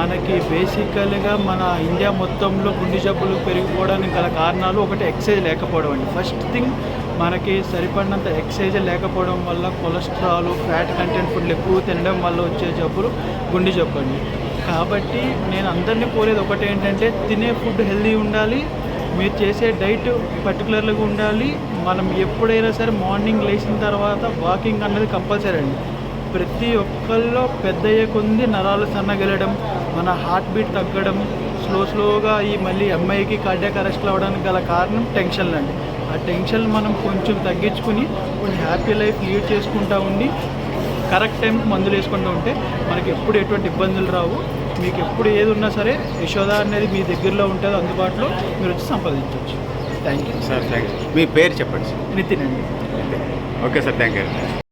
మనకి బేసికల్గా మన ఇండియా మొత్తంలో గుండె జబ్బులు పెరిగిపోవడానికి గల కారణాలు ఒకటి ఎక్సైజ్ లేకపోవడం అండి. ఫస్ట్ థింగ్ మనకి సరిపడినంత ఎక్సైజ్ లేకపోవడం వల్ల కొలెస్ట్రాల్ ఫ్యాట్ కంటెంట్ ఫుడ్లు ఎక్కువ తినడం వల్ల వచ్చే జబ్బులు గుండె జబ్బు అండి. కాబట్టి నేను అందరినీ కోరేది ఒకటి ఏంటంటే తినే ఫుడ్ హెల్దీ ఉండాలి మీరు చేసే డైట్ పర్టికులర్గా ఉండాలి. మనం ఎప్పుడైనా సరే మార్నింగ్ లేచిన తర్వాత వాకింగ్ అన్నది కంపల్సరీ అండి. ప్రతి ఒక్కళ్ళు పెద్ద అయ్యే నరాలు సన్నగలడం మన హార్ట్ బీట్ తగ్గడం స్లో స్లోగా ఈ మళ్ళీ అమ్మాయికి కార్డియాక్ అరెస్ట్లు అవ్వడానికి గల కారణం టెన్షన్లు అండి ఆ టెన్షన్ మనం కొంచెం తగ్గించుకుని కొంచెం హ్యాపీ లైఫ్ లీడ్ చేసుకుంటూ ఉండి కరెక్ట్ టైంకి మందులు వేసుకుంటూ ఉంటే మనకి ఎప్పుడు ఎటువంటి ఇబ్బందులు రావు. మీకు ఎప్పుడు ఏది ఉన్నా సరే యశోద అనేది మీ దగ్గరలో ఉంటుంది అందుబాటులో మీరు వచ్చి సంపాదించవచ్చు థ్యాంక్ యూ సార్ థ్యాంక్ మీ పేరు చెప్పండి సార్. నితిన్ అండి. Okay sir thank you